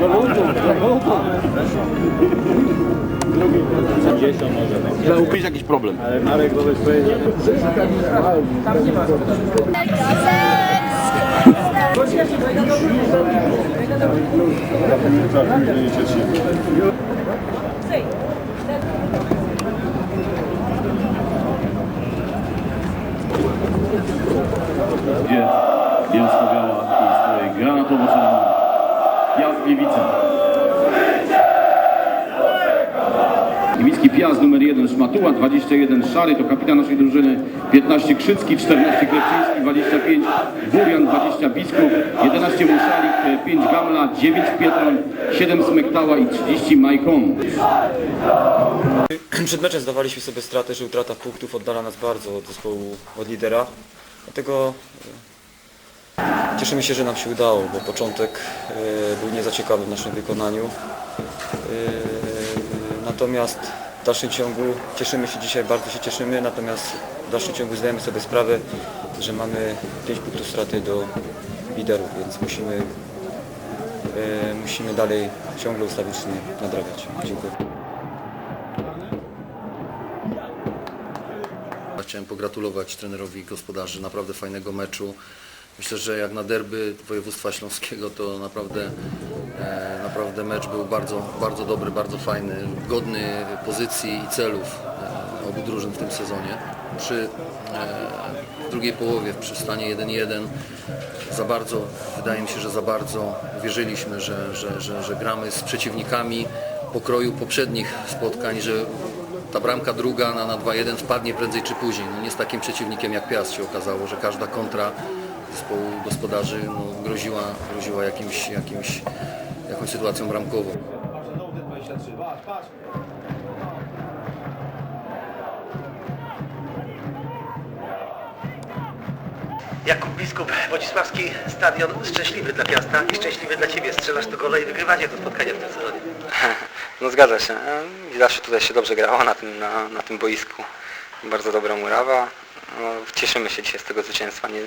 Do ludu, do ludu. Drugi. Upić jakiś problem. Ale Marek wobec powiedział, tam nie ma. Jest, jest to biała, jest to granatowo-czerwona. Gliwice. Gliwicki Piast numer 1 Szmatuła, 21 Szary to kapitan naszej drużyny, 15 Krzycki, 14 Klepczyński, 25 Burian, 20 Biskup, 11 Muszalik, 5 Gamla, 9 Pietron, 7 Smektała i 30 Majkon. Przed meczem zdawaliśmy sobie stratę, że utrata punktów oddala nas bardzo od zespołu, od lidera. Dlatego e, cieszymy się, że nam się udało, bo początek e, był nie za ciekawy w naszym wykonaniu. E, Natomiast w dalszym ciągu cieszymy się dzisiaj, bardzo się cieszymy, natomiast w dalszym ciągu zdajemy sobie sprawę, że mamy 5 punktów straty do liderów, więc musimy, e, musimy dalej ciągle ustawicznie nadrabiać. Dziękuję. Chciałem pogratulować trenerowi gospodarzy naprawdę fajnego meczu. Myślę, że jak na derby województwa śląskiego to naprawdę, e, naprawdę mecz był bardzo, bardzo dobry, bardzo fajny, godny pozycji i celów e, obu drużyn w tym sezonie. Przy e, drugiej połowie, przy stanie 1-1 za bardzo, wydaje mi się, że za bardzo wierzyliśmy, że, że, że, że gramy z przeciwnikami pokroju poprzednich spotkań, że ta bramka druga na, na 2-1 wpadnie prędzej czy później. No nie z takim przeciwnikiem jak Piast się okazało, że każda kontra zespołu gospodarzy no, groziła, groziła jakimś, jakimś, jakąś sytuacją bramkową. Jakub Biskup, Wodzisławski stadion szczęśliwy dla Piasta i szczęśliwy dla Ciebie. Strzelasz to gole i wygrywacie to spotkanie w tym sezonie. No zgadza się. I Zawsze tutaj się dobrze grało na tym, na, na tym boisku. Bardzo dobra murawa. No, cieszymy się dzisiaj z tego zwycięstwa. Nie,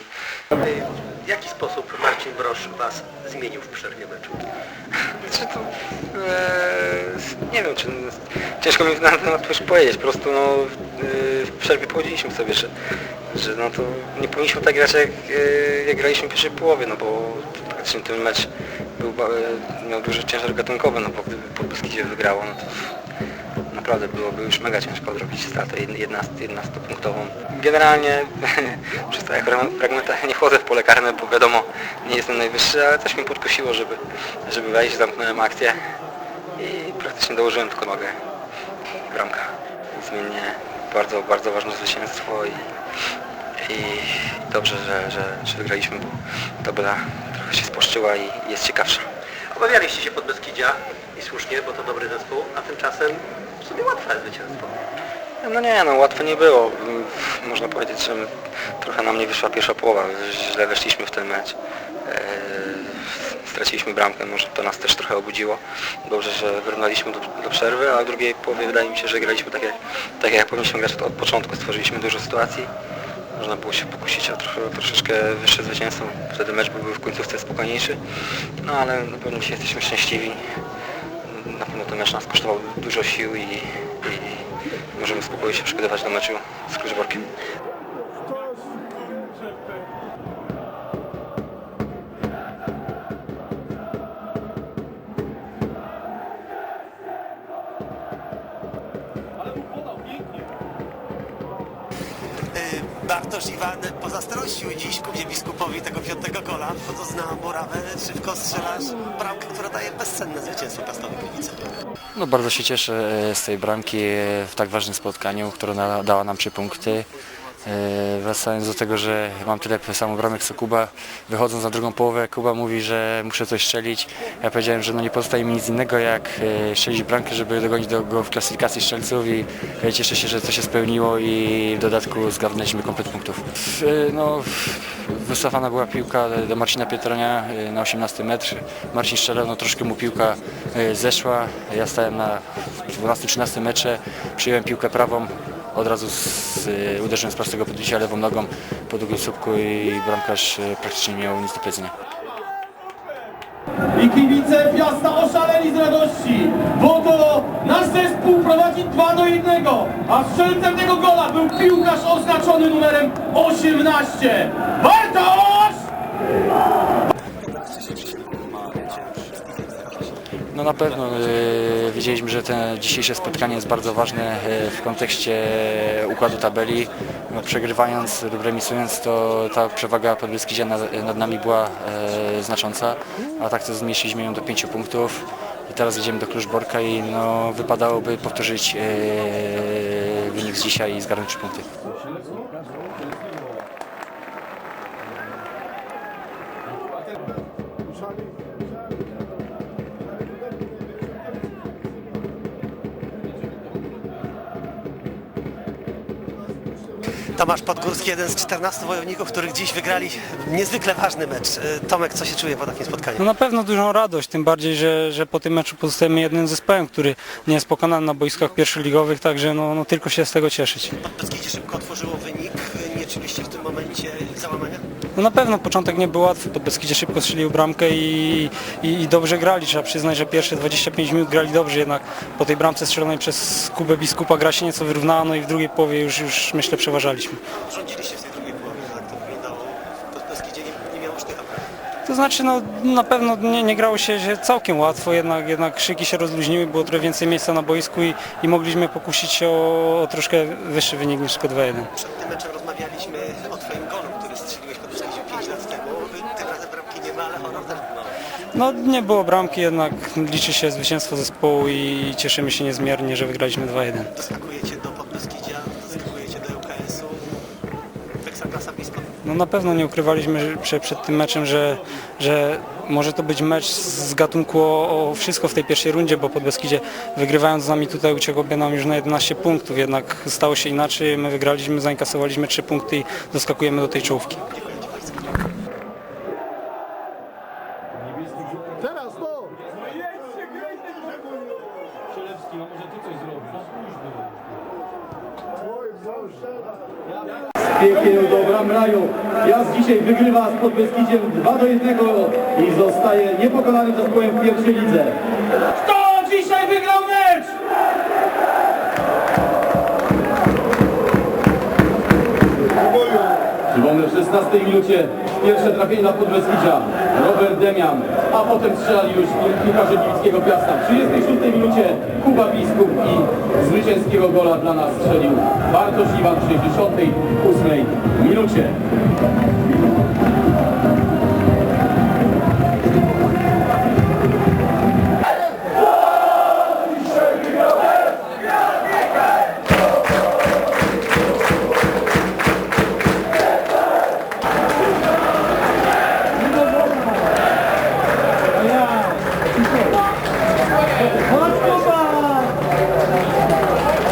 W jaki sposób Marcin Brosz Was zmienił w przerwie meczu? czy to, e, nie wiem, czy, ciężko mi na ten już powiedzieć. Po prostu no, e, w przerwie powiedzieliśmy sobie, że, że no to nie powinniśmy tak grać jak, e, jak graliśmy w pierwszej połowie, no bo praktycznie ten mecz był, e, miał duży ciężar gatunkowy, no bo gdyby Podbeskidzie wygrało, no to naprawdę byłoby już mega ciężko odrobić stratę 11-punktową. Generalnie przez te fragmentach nie wchodzę w pole karne, bo wiadomo nie jestem najwyższy, ale też mnie podkusiło, żeby, żeby wejść, zamknąłem akcję i praktycznie dołożyłem tylko nogę. Bramka. Zmiennie bardzo, bardzo ważne zwycięstwo i, i dobrze, że, że, że wygraliśmy, bo tabela trochę się spłaszczyła i jest ciekawsza. Obawialiście się pod Beskidzia i słusznie, bo to dobry zespół, a tymczasem w sumie łatwe zwycięstwo. No nie, no łatwo nie było. Mm, Można powiedzieć, że trochę nam nie wyszła pierwsza połowa. Źle weszliśmy w ten mecz. Eee, Straciliśmy bramkę, może to nas też trochę obudziło. Dobrze, że wyrównaliśmy do, do przerwy, a w drugiej połowie wydaje mi się, że graliśmy tak jak, tak jak powinniśmy grać od, od początku. Stworzyliśmy dużo sytuacji. Można było się pokusić o trochę, troszeczkę wyższe zwycięstwo. Wtedy mecz byłby w końcówce spokojniejszy. No ale na pewno dzisiaj jesteśmy szczęśliwi. Na pewno ten mecz nas kosztował dużo sił i, i możemy spokojnie się przygotować do meczu z Kluczborkiem. Bartosz Iwan pozazdrościł dziś Kubie Biskupowi tego piątego gola, wchodząc na murawę, szybko strzelasz bramkę, która daje bezcenne zwycięstwo Piastowi Gliwice. No bardzo się cieszę e, z tej bramki e, w tak ważnym spotkaniu, która na- dała nam trzy punkty. E, Wracając do tego, że mam tyle samo bramek co Kuba, wychodząc na drugą połowę, Kuba mówi, że muszę coś strzelić. Ja powiedziałem, że no nie pozostaje mi nic innego jak e, strzelić bramkę, żeby dogonić do, go w klasyfikacji strzelców i e, cieszę się, że to się spełniło i w dodatku zgarnęliśmy komplet punktów. No, wycofana była piłka do Marcina Pietronia na 18 metr. Marcin strzelał, no troszkę mu piłka zeszła. Ja stałem na 12-13 metrze, przyjąłem piłkę prawą, od razu z, e, uderzyłem z prostego podbicia lewą nogą po długim słupku i bramkarz e, praktycznie nie miał nic do powiedzenia. i kibice Piasta oszaleli z radości, bo to nasz zespół prowadzi 2 do 1, a strzelcem tego gola był piłkarz oznaczony numerem 18, Bartosz! No na pewno e, wiedzieliśmy, że to dzisiejsze spotkanie jest bardzo ważne e, w kontekście układu tabeli. No, przegrywając lub remisując, to ta przewaga Podbeskidzia nad, nami była e, znacząca, a tak to zmniejszyliśmy ją do 5 punktów. I teraz idziemy do Kluczborka i no, wypadałoby powtórzyć e, wynik z dzisiaj i zgarnąć 3 punkty. Tomasz Podgórski, jeden z 14 wojowników, których dziś wygrali niezwykle ważny mecz. E, Tomek, co się czuje po takim spotkaniu? No na pewno dużą radość, tym bardziej, że, że po tym meczu pozostajemy jednym zespołem, który nie jest pokonany na boiskach pierwszoligowych, także no, no tylko się z tego cieszyć. Podbeskidzie szybko otworzyło wynik. Nie czuliście w tym momencie załamania? No na pewno początek nie był łatwy, pod Beskidzie szybko strzelił bramkę i, i, i dobrze grali. Trzeba przyznać, że pierwsze 25 minut grali dobrze, jednak po tej bramce strzelonej przez Kubę Biskupa gra się nieco wyrównała, no i w drugiej połowie już, już myślę przeważaliśmy. Rządziliście w tej drugiej połowie, że tak to wyglądało. Podbeskidzie nie, nie miało sztycha. To znaczy, no na pewno nie, nie grało się się całkiem łatwo, jednak, jednak szyki się rozluźniły, było trochę więcej miejsca na boisku i, i mogliśmy pokusić się o, o troszkę wyższy wynik niż tylko 2-1. Przed tym meczem rozmawialiśmy o Twoim golu, który strzeliłeś pod Beskidzie 5 lat temu. Tym razem bramki nie ma, ale honor też ma. No nie było bramki, jednak liczy się zwycięstwo zespołu i cieszymy się niezmiernie, że wygraliśmy 2-1. Doskakujecie do Podbeskidzia, doskakujecie do. Ekstraklasa blisko. No na pewno nie ukrywaliśmy przed, przed tym meczem, że, że może to być mecz z gatunku o, o wszystko w tej pierwszej rundzie, bo pod Beskidzie wygrywając z nami tutaj uciekłoby nam już na 11 punktów, jednak stało się inaczej, my wygraliśmy, zainkasowaliśmy 3 punkty i doskakujemy do tej czołówki. Pięknie do bram raju. Jazd dzisiaj wygrywa z Podbeskidziem 2 do 1 i zostaje niepokonanym zespołem w pierwszej lidze. Kto dzisiaj wygrał mecz? Przypomnę, w 16 minucie pierwsze trafienie na Podbeskidzia. Robert Demian, a potem strzelali już piłkarze Gliwickiego Piasta. W 36 minucie Kuba Biskup i zwycięskiego gola dla nas strzelił Bartosz Iwan w 68 minucie.